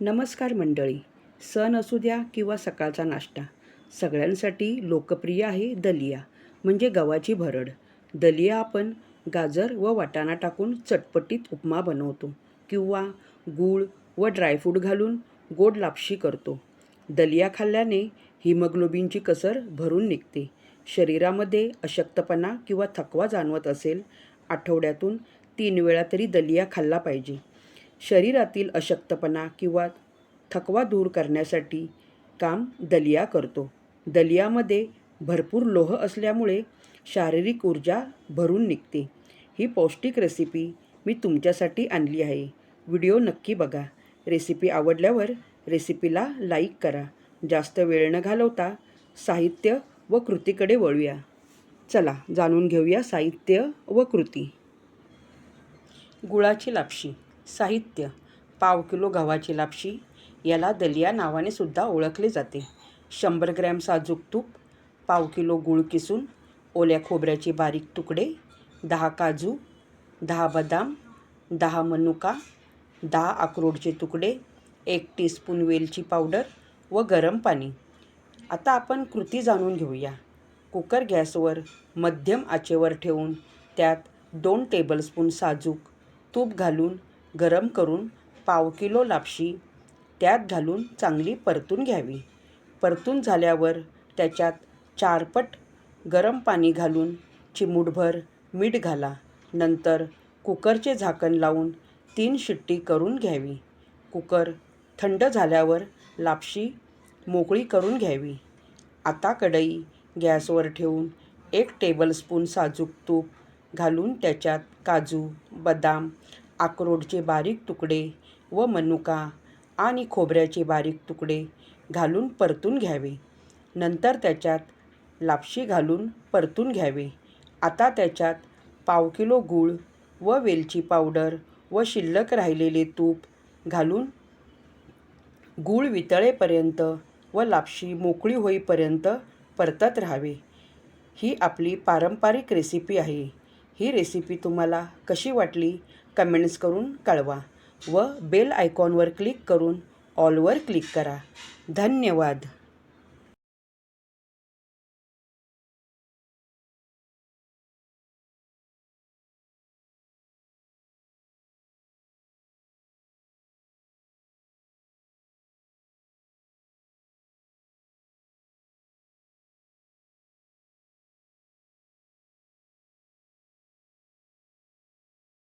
नमस्कार मंडळी. सण असू द्या किंवा सकाळचा नाश्ता. सगळ्यांसाठी लोकप्रिय आहे दलिया म्हणजे गव्हाची भरड. दलिया आपण गाजर व वाटाणा टाकून चटपटीत उपमा बनवतो किंवा गूळ व ड्रायफ्रूट घालून गोड लापशी करतो. दलिया खाल्ल्याने हिमोग्लोबिनची कसर भरून निघते. शरीरामध्ये अशक्तपणा किंवा थकवा जाणवत असेल आठवड्यातून तीन वेळा तरी दलिया खाल्ला पाहिजे. शरीरातील अशक्तपणा किंवा थकवा दूर करण्यासाठी काम दलिया करतो. दलियामध्ये भरपूर लोह असल्यामुळे शारीरिक ऊर्जा भरून निघते. ही पौष्टिक रेसिपी मी तुमच्यासाठी आणली आहे. व्हिडिओ नक्की बघा. रेसिपी आवडल्यावर रेसिपीला लाईक करा. जास्त वेळ न घालवता साहित्य व कृतीकडे वळूया. चला जाणून घेऊया साहित्य व कृती. गुळाची लापशी. साहित्य पाव किलो गव्हाची लापशी याला दलिया नावाने सुद्धा ओळखले जाते. शंभर ग्रॅम साजूक तूप पाव किलो गूळ किसून ओल्या खोबऱ्याचे बारीक तुकडे दहा काजू दहा बदाम दहा मनुका दहा अक्रोडचे तुकडे एक टीस्पून वेलची पावडर व गरम पाणी. आता आपण कृती जाणून घेऊया. कुकर गॅसवर मध्यम आचेवर ठेवून त्यात दोन टेबलस्पून साजूक तूप घालून गरम करून पाव किलो लापशी त्यात घालून चांगली परतून घ्यावी. परतून झाल्यावर त्याच्यात चारपट गरम पाणी घालून चिमूटभर मीठ घाला. नंतर कुकरचे झाकण लावून तीन शिट्टी करून घ्यावी. कुकर थंड झाल्यावर लापशी मोकळी करून घ्यावी. आता कढई गॅसवर ठेवून एक टेबलस्पून साजूक तूप घालून त्याच्यात काजू बदाम अक्रोडचे बारीक तुकडे व मनुका आणि खोबऱ्याचे बारीक तुकडे घालून परतून घ्यावे. नंतर त्याच्यात लापशी घालून परतून घ्यावे. आता त्याच्यात पाव किलो गूळ व वेलची पावडर व शिल्लक राहिलेले तूप घालून गूळ वितळेपर्यंत व लापशी मोकळी होईपर्यंत परतत राहावे. ही आपली पारंपरिक रेसिपी आहे. ही रेसिपी तुम्हाला कशी वाटली? कमेंट्स करून कळवा व बेल आयकॉनवर क्लिक करून ऑलवर क्लिक करा. धन्यवाद.